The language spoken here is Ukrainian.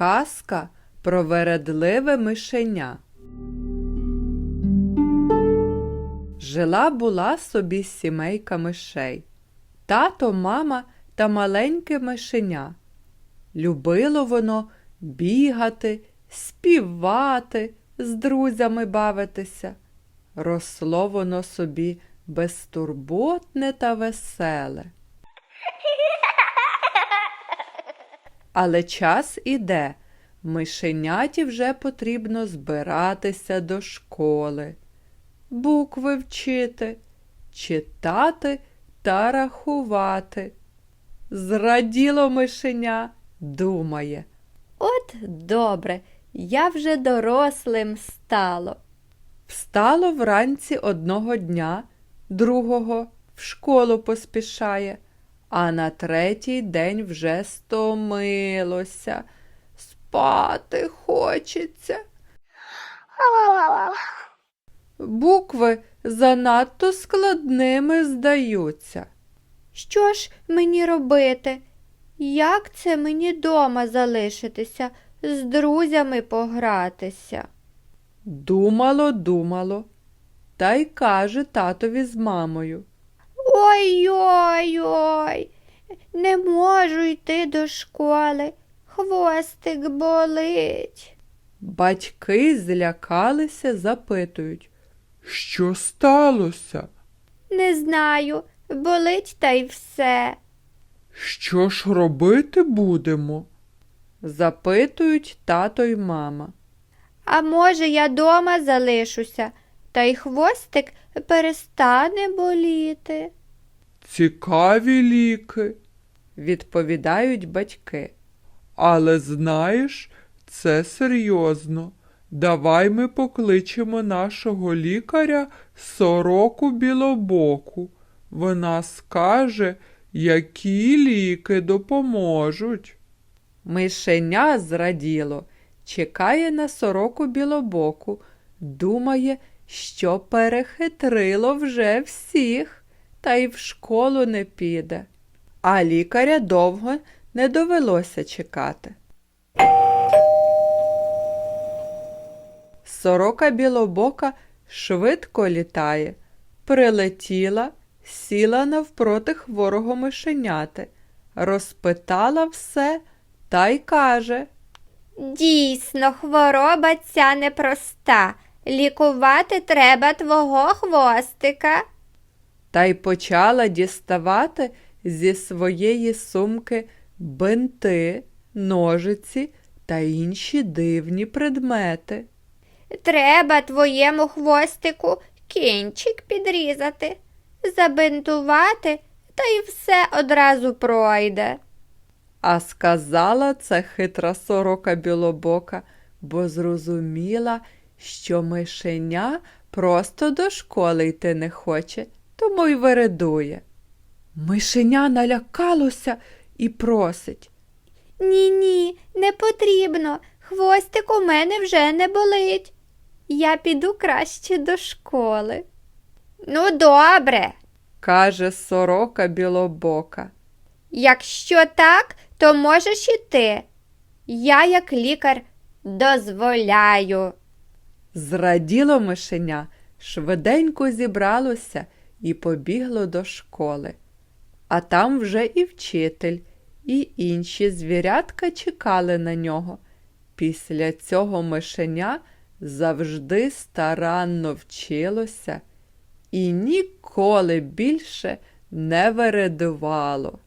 Казка про вередливе мишеня. Жила була собі сімейка мишей. Тато, мама та маленьке мишеня. Любило воно бігати, співати, з друзями бавитися. Росло воно собі безтурботне та веселе. Але час іде, мишеняті вже потрібно збиратися до школи, букви вчити, читати та рахувати. Зраділо мишеня, думає. От добре, я вже дорослим стало. Встало вранці одного дня, другого в школу поспішає, а на третій день вже стомилося. Спати хочеться. Букви занадто складними здаються. Що ж мені робити? Як це мені дома залишитися, з друзями погратися? Думало, думало, та й каже татові з мамою. Ой-ой-ой, не можу йти до школи, хвостик болить. Батьки злякалися, запитують. Що сталося? Не знаю, болить та й все. Що ж робити будемо? Запитують тато й мама. А може, я дома залишуся, та й хвостик перестане боліти. Цікаві ліки, відповідають батьки. Але знаєш, це серйозно. Давай ми покличемо нашого лікаря сороку білобоку. Вона скаже, які ліки допоможуть. Мишеня зраділо, чекає на сороку білобоку, думає, що перехитрило вже всіх, та й в школу не піде. А лікаря довго не довелося чекати. Сорока білобока швидко літає, прилетіла, сіла навпроти хворого мишеняти, розпитала все та й каже. Дійсно, хвороба ця непроста. Лікувати треба твого хвостика. Та й почала діставати зі своєї сумки бинти, ножиці та інші дивні предмети. Треба твоєму хвостику кінчик підрізати, забинтувати, та й все одразу пройде. А сказала це хитра сорока білобока, бо зрозуміла, що мишеня просто до школи йти не хоче, тому й вередує. Мишеня налякалося і просить. Ні, ні, не потрібно. Хвостик у мене вже не болить. Я піду краще до школи. Ну, добре. каже сорока білобока. Якщо так, то можеш і ти. Я, як лікар, дозволяю. Зраділо мишеня, швиденько зібралося і побігло до школи. А там вже і вчитель, і інші звірятка чекали на нього. Після цього мишеня завжди старанно вчилося і ніколи більше не вередувало.